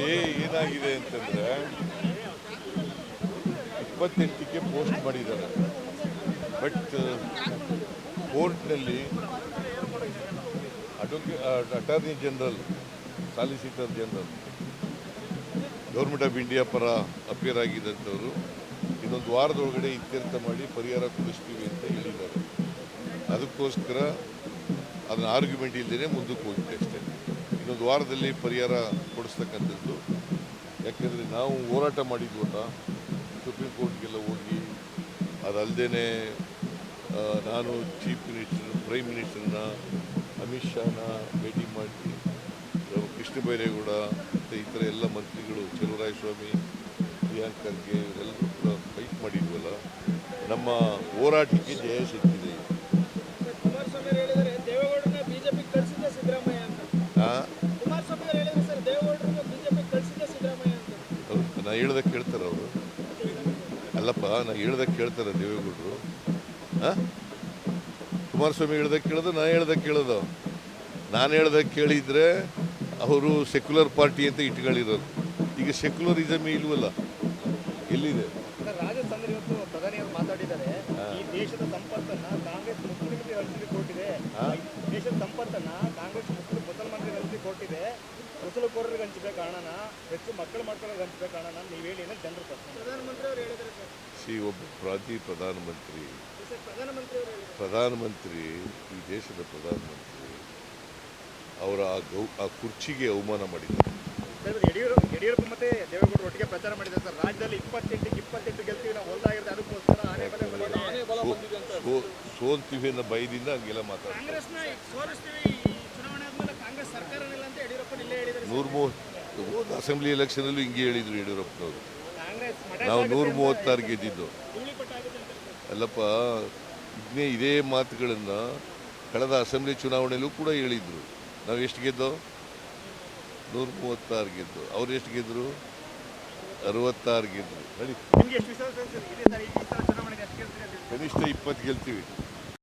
ಏನಾಯ್ತಂದ್ರೆ ಇಪ್ಪತ್ತೆಂಟಕ್ಕೆ post ಮಾಡಿದ್ದಾರೆ. But ಕೋರ್ಟ್ನಲ್ಲಿ advocate attorney general, solicitor general, government of India ಪರ appear ಆಗಿದ್ದಂಥವರು ಇನ್ನೊಂದು ವಾರದೊಳಗಡೆ ಇತ್ಯರ್ಥ ಮಾಡಿ ಪರಿಹಾರ ಕೊಡಿಸ್ತೀವಿ ಅಂತ ಹೇಳಿದ್ದಾರೆ. ಅದಕ್ಕೋಸ್ಕರ ಅದನ್ನ ಆರ್ಗ್ಯುಮೆಂಟ್ ಇಲ್ಲದೇ ಮುಂದಕ್ಕೆ ಹೋಗಿದೆ ಅಷ್ಟೇ. ಇನ್ನೊಂದು ವಾರದಲ್ಲಿ ಪರಿಹಾರ ಕೊಡಿಸ್ತಕ್ಕಂಥದ್ದು. ಯಾಕೆಂದರೆ ನಾವು ಹೋರಾಟ ಮಾಡಿದ್ವಲ್ಲ, ಸುಪ್ರೀಂ ಕೋರ್ಟ್ಗೆಲ್ಲ ಹೋಗಿ ಅದಲ್ಲದೆ ನಾನು ಚೀಫ್ ಮಿನಿಸ್ಟರ್, ಪ್ರೈಮ್ ಮಿನಿಸ್ಟರ್ನ ಅಮಿತ್ ಶಾನ ಭೇಟಿ ಮಾಡಿ ಕೃಷ್ಣ ಬೈರೇಗೌಡ ಮತ್ತು ಇತರ ಎಲ್ಲ ಮಂತ್ರಿಗಳು ಸ್ವಾಮಿ ಪ್ರಿಯಾಂಕ್ ಖರ್ಗೆ ಇವರೆಲ್ಲರೂ ಕೂಡ ಫೈಟ್ ಮಾಡಿದ್ವಲ್ಲ, ನಮ್ಮ ಹೋರಾಟಕ್ಕೆ ಜಯ ಸಿಕ್ಕಿದೆ. ನಾ ಹೇಳ್ದಾಗ ಕೇಳ್ತಾರ ಅವರು. ಅಲ್ಲಪ್ಪ ನಾ ಹೇಳ್ದಾಗ ಕೇಳ್ತಾರ ದೇವೇಗೌಡರು. ಆ? ಕುಮಾರಸ್ವಾಮಿ ಹೇಳ್ದಾಗ ಕೇಳೋದು ನಾ ಹೇಳ್ದಾಗ ಕೇಳೋದು. ನಾನು ಹೇಳ್ದಾಗ ಕೇಳಿದ್ರೆ ಅವರು ಸೆಕ್ಯುಲರ್ ಪಾರ್ಟಿ ಅಂತ ಇಟ್ಕೊಂಡಿರೋರು ಈಗ ಸೆಕ್ಯುಲರಿಸಮ್ ಇಲ್ವಲ್ಲ? ಎಲ್ಲಿದೆ? ದೇಶದ ಸಂಪತ್ತನ್ನ ಕಾಂಗ್ರೆಸ್ ಮುಸ್ಲಿಂ ಮುಸಲ್ಮಾನರಿಗೆ ಹಂಚಲಿಕ್ಕೆ ಕೊಟ್ಟಿದೆ. ಮುಸಲುಕೋರರಿಗೆ ಹಂಚಬೇಕು ಕಾರಣನ ಹೆಚ್ಚು ಮಕ್ಕಳು ಮಾಡ್ಕೊಳ್ಳೋರಿಗೆ ಹಂಚಬೇಕು ಕಾರಣನ ನೀವು ಹೇಳಿ ಅನ್ನೋ ಜನರು ಪ್ರಶ್ನೆ ಪ್ರಧಾನಮಂತ್ರಿ ಅವರು ಹೇಳಿದ್ದಾರೆ ಸರ್. ಸಿ ಒಬ್ಬ ಪ್ರಾತಿ ಪ್ರಧಾನಮಂತ್ರಿ. ಸರ್ ಪ್ರಧಾನಮಂತ್ರಿ ಅವರು ಹೇಳಿದ್ದಾರೆ ಪ್ರಧಾನಮಂತ್ರಿ ಈ ದೇಶದ ಪ್ರಧಾನಮಂತ್ರಿ ಅವರ ಆ ಗೌ ಆ ಕುರ್ಚಿಗೆ ಅವಮಾನ ಮಾಡಿದ್ದಾರೆ. ಯಡಿಯೂರಪ್ಪ ಯಡಿಯೂರಪ್ಪ ಮತ್ತೆ ದೇವೇಗೌಡರು ಒಟ್ಟಿಗೆ ಪ್ರಚಾರ ಮಾಡಿದ್ದಾರೆ ಸರ್. ರಾಜ್ಯದಲ್ಲಿ ಇಪ್ಪತ್ತೆಂಟಕ್ಕೆ ಇಪ್ಪತ್ತೆಂಟು ಗೆಲ್ತೀವಿ ನಾವು ಹೊಲ್ದಾಗಿರುತ್ತೆ ಅದಕ್ಕೋಸ್ಕರ ಆನೆ ಬಲ ಸೋಲ್ತೀವಿ ಅನ್ನೋ ಭಯದಿಂದ ಹಂಗೆಲ್ಲ ಮಾತಾಡ್ತಾರೆ. ನೂರ ಮೂವತ್ತು ಅಸೆಂಬ್ಲಿ ಎಲೆಕ್ಷನಲ್ಲೂ ಹಿಂಗೆ ಹೇಳಿದ್ರು ಯಡಿಯೂರಪ್ಪನವರು. ನಾವು ನೂರ ಮೂವತ್ತಾರು ಗೆದ್ದಿದ್ದು. ಅಲ್ಲಪ್ಪ ಇದನ್ನೇ ಇದೇ ಮಾತುಗಳನ್ನು ಕಳೆದ ಅಸೆಂಬ್ಲಿ ಚುನಾವಣೆಯಲ್ಲೂ ಕೂಡ ಹೇಳಿದ್ರು. ನಾವು ಎಷ್ಟು ಗೆದ್ದೋ? ನೂರ ಮೂವತ್ತಾರು ಗೆದ್ದು. ಅವ್ರು ಎಷ್ಟು ಗೆದ್ದರು ಅರವತ್ತಾರು ಗೆದ್ದರು? ಕನಿಷ್ಠ ಇಪ್ಪತ್ತು ಗೆಲ್ತೀವಿ.